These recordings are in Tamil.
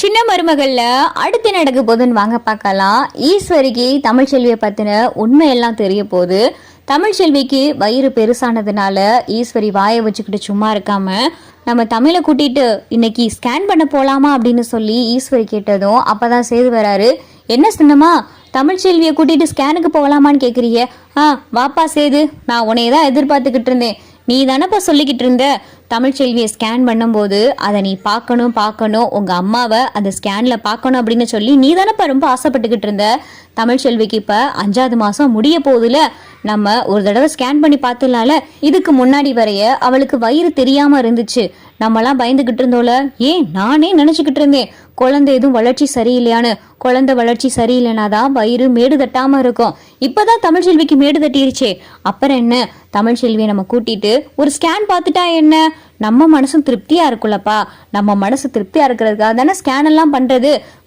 சின்ன மருமகள்ல அடுத்து நடக்க போகுதுன்னு வாங்க பார்க்கலாம். ஈஸ்வரிக்கு தமிழ்ச்செல்வியை பத்தின உண்மையெல்லாம் தெரிய போகுது. தமிழ்ச்செல்விக்கு வயிறு பெருசானதுனால ஈஸ்வரி வாயை வச்சுக்கிட்டு சும்மா இருக்காம நம்ம தமிழை கூட்டிட்டு இன்னைக்கு ஸ்கேன் பண்ண போலாமா அப்படின்னு சொல்லி ஈஸ்வரி கேட்டதும் அப்பதான் செய்து வராரு. என்ன சின்னமா தமிழ்ச்செல்வியை கூட்டிட்டு ஸ்கேனுக்கு போகலாமான்னு கேட்குறீங்க ஆ வாப்பா சேது நான் உன்னைய தான் எதிர்பார்த்துக்கிட்டு இருந்தேன். நீ தானப்பா சொல்லிக்கிட்டு இருந்த? தமிழ்ச்செல்வியை ஸ்கேன் பண்ணும்போது அதை நீ பார்க்கணும் பார்க்கணும் உங்கள் அம்மாவை அந்த ஸ்கேனில் பார்க்கணும் அப்படின்னு சொல்லி நீ தானப்பா ரொம்ப ஆசைப்பட்டுக்கிட்டு இருந்த? தமிழ்ச்செல்விக்கு இப்போ அஞ்சாவது மாதம் முடிய போகுதுல. நம்ம ஒரு தடவை ஸ்கேன் பண்ணி பார்த்துலால இதுக்கு முன்னாடி வரைய அவளுக்கு வயிறு தெரியாமல் இருந்துச்சு. நம்மலாம் பயந்துக்கிட்டு இருந்தோல ஏன்? நானே நினச்சிக்கிட்டு இருந்தேன். குழந்தை எதுவும் வளர்ச்சி சரியில்லையான்னு. குழந்தை வளர்ச்சி சரியில்லைனா தான் வயிறு மேடு தட்டாமல் இருக்கும். இப்போதான் தமிழ்ச்செல்விக்கு மேடு தட்டிருச்சே. அப்புறம் என்ன? தமிழ்ச்செல்வியை நம்ம கூட்டிட்டு ஒரு ஸ்கேன் பார்த்துட்டா என்ன? நம்ம மனசும் திருப்தியாக இருக்குல்லப்பா நம்ம மனசு திருப்தியாக இருக்கிறதுக்காக தானே ஸ்கேன் எல்லாம்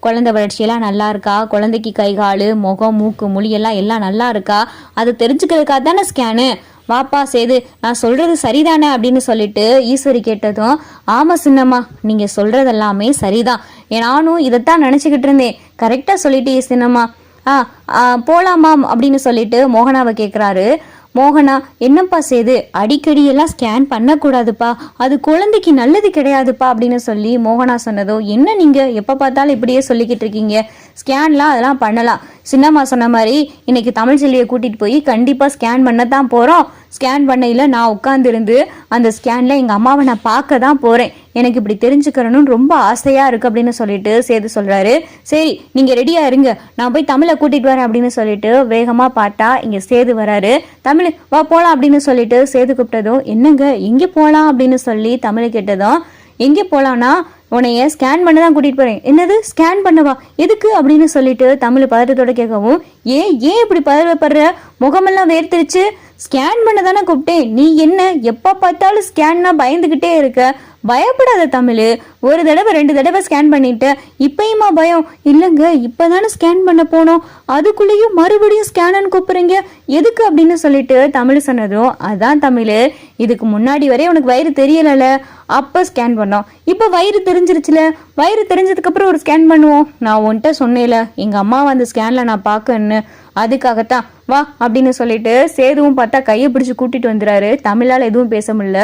குழந்தை வளர்ச்சியெல்லாம் நல்லா இருக்கா? குழந்தைக்கு கை கால் முகம் மூக்கு மொழியெல்லாம் எல்லாம் எல்லாம் நல்லா இருக்கா? அதை தெரிஞ்சுக்கிறதுக்காக தானே ஸ்கேனு வாப்பா சேது நான் சொல்கிறது சரிதானே அப்படின்னு சொல்லிட்டு ஈஸ்வரி கேட்டதும் ஆமாம் சின்னம்மா நீங்கள் சொல்கிறதெல்லாமே சரிதான். ஏ, நானும் இதைத்தான் நினச்சிக்கிட்டு இருந்தேன். கரெக்டாக சொல்லிட்டு சின்னம்மா. ஆ ஆ, போலாமாம் அப்படின்னு சொல்லிட்டு மோகனாவை கேட்குறாரு மோகனா என்னப்பா சேது? அடிக்கடி எல்லாம் ஸ்கேன் பண்ணக்கூடாதுப்பா. அது குழந்தைக்கு நல்லது கிடையாதுப்பா அப்படின்னு சொல்லி மோகனா சொன்னதோ என்ன நீங்க? எப்போ பார்த்தாலும் இப்படியே சொல்லிக்கிட்டு இருக்கீங்க. ஸ்கேன்லாம் அதெல்லாம் பண்ணலாம். சின்னம்மா சொன்ன மாதிரி இன்னைக்கு தமிழ் செல்வியை கூட்டிகிட்டு போய் கண்டிப்பாக ஸ்கேன் பண்ண தான் போகிறோம் ஸ்கேன் பண்ணையில் நான் உட்காந்துருந்து அந்த ஸ்கேனில் எங்கள் அம்மாவை நான் பார்க்க தான் போகிறேன் எனக்கு இப்படி தெரிஞ்சுக்கிறணும்னு ரொம்ப ஆசையாக இருக்குது அப்படின்னு சொல்லிட்டு சேது சொல்கிறாரு சரி நீங்கள் ரெடியாக இருங்க. நான் போய் தமிழை கூட்டிகிட்டு வரேன் அப்படின்னு சொல்லிட்டு வேகமாக பார்த்தா இங்கே சேது வராரு. தமிழ் வா போகலாம் அப்படின்னு சொல்லிட்டு சேது கூப்பிட்டதும் என்னங்க எங்கே போகலாம் அப்படின்னு சொல்லி தமிழை கேட்டதும் எங்கே போகலான்னா உன்னைய ஸ்கேன் பண்ண தான் கூட்டிகிட்டு போகிறேன் என்னது? ஸ்கேன் பண்ணவா? எதுக்கு அப்படின்னு சொல்லிட்டு தமிழ் பதட்டத்தோட கேட்கவும் ஏன் ஏன் இப்படி பதறப்படுற முகமெல்லாம் வேர்த்துருச்சு. ஸ்கேன் பண்ண தானே கூப்பிட்டேன். நீ என்ன எப்போ பார்த்தாலும் ஸ்கேன்னா பயந்துக்கிட்டே இருக்க. பயப்படாத தமிழ். ஒரு தடவை ரெண்டு தடவை ஸ்கேன் பண்ணிட்டு இப்பயுமா பயம்? இல்லைங்க இப்போதானே ஸ்கேன் பண்ண போனோம். அதுக்குள்ளேயும் மறுபடியும் ஸ்கேனன்னு கூப்பிடுறீங்க. எதுக்கு அப்படின்னு சொல்லிட்டு தமிழ் சொன்னதும் அதான் தமிழ். இதுக்கு முன்னாடி வரையும் உனக்கு வயிறு தெரியலல. அப்போ ஸ்கேன் பண்ணோம். இப்போ வயிறு தெரிஞ்சிருச்சுல. வயிறு தெரிஞ்சதுக்கப்புறம் ஒரு ஸ்கேன் பண்ணுவோம். நான் உன்கிட்ட சொன்னேல எங்கள் அம்மாவை அந்த ஸ்கேனில் நான் பார்க்கன்னு அதுக்காகத்தான். வா அப்படின்னு சொல்லிட்டு சேதுவும் பார்த்தா கையை பிடிச்சி கூட்டிட்டு வந்துறாரு தமிழால் எதுவும் பேச முடியல.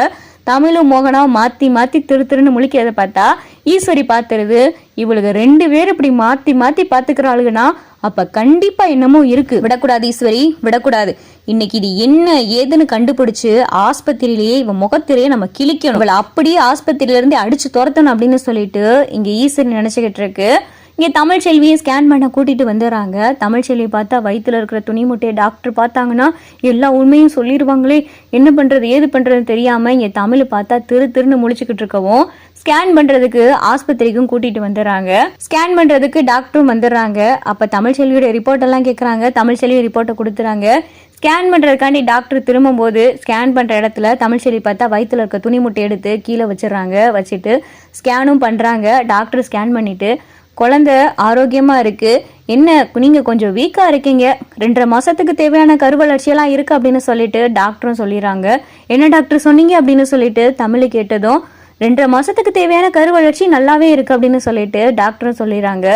தமிழும் மோகனாவும் மாற்றி மாற்றி திரு திருன்னு முழிக்கிறத பார்த்தா ஈஸ்வரி பார்த்துருது இவளுக்கு ரெண்டு பேர் இப்படி மாற்றி மாற்றி பார்த்துக்கிறாளுங்கன்னா அப்போ கண்டிப்பாக என்னமோ இருக்குது விடக்கூடாது ஈஸ்வரி விடக்கூடாது. இன்னைக்கு இது என்ன ஏதுன்னு கண்டுபிடிச்சு ஆஸ்பத்திரியிலேயே இவன் முகத்திலேயே நம்ம கிழிக்கணும். இவளை அப்படியே ஆஸ்பத்திரியிலேருந்து அடித்து துரத்தணும் அப்படின்னு சொல்லிட்டு இங்கே ஈஸ்வரி நினச்சிக்கிட்டு இருக்கு. இங்கே தமிழ் செல்வியை ஸ்கேன் பண்ண கூட்டிட்டு வந்துடுறாங்க. தமிழ் செல்வி பார்த்தா வயிற்றில் இருக்கிற துணி முட்டையை டாக்டர் பார்த்தாங்கன்னா எல்லா உண்மையும் சொல்லிடுவாங்களே. என்ன பண்ணுறது ஏது பண்ணுறதுன்னு தெரியாமல் இங்கே தமிழ் பார்த்தா திரு திருன்னு முழிச்சுக்கிட்டு இருக்கவும் ஸ்கேன் பண்ணுறதுக்கு ஆஸ்பத்திரிக்கும் கூட்டிட்டு வந்துடுறாங்க. ஸ்கேன் பண்ணுறதுக்கு டாக்டரும் வந்துடுறாங்க. அப்போ தமிழ் செல்வியோட ரிப்போர்ட் எல்லாம் கேட்குறாங்க தமிழ் செல்வி ரிப்போர்ட்டை கொடுத்துறாங்க. ஸ்கேன் பண்ணுறதுக்காண்டி டாக்டர் திரும்பும் போது ஸ்கேன் பண்ணுற இடத்துல தமிழ்ச்செல்வி பார்த்தா வயிற்றுல இருக்க துணி முட்டை எடுத்து கீழே வச்சிடுறாங்க. வச்சுட்டு ஸ்கேனும் பண்ணுறாங்க டாக்டர் ஸ்கேன் பண்ணிவிட்டு குழந்தை ஆரோக்கியமாக இருக்குது என்ன நீங்கள் கொஞ்சம் வீக்காக இருக்கீங்க. ரெண்டரை மாதத்துக்கு தேவையான கருவளர்ச்சியெல்லாம் இருக்குது அப்படின்னு சொல்லிட்டு டாக்டரும் சொல்லிடுறாங்க. என்ன டாக்டர் சொன்னீங்க அப்படின்னு சொல்லிட்டு தமிழ் கேட்டதும் ரெண்டரை மாதத்துக்கு தேவையான கருவளர்ச்சி நல்லாவே இருக்குது அப்படின்னு சொல்லிட்டு டாக்டரும் சொல்லிடுறாங்க.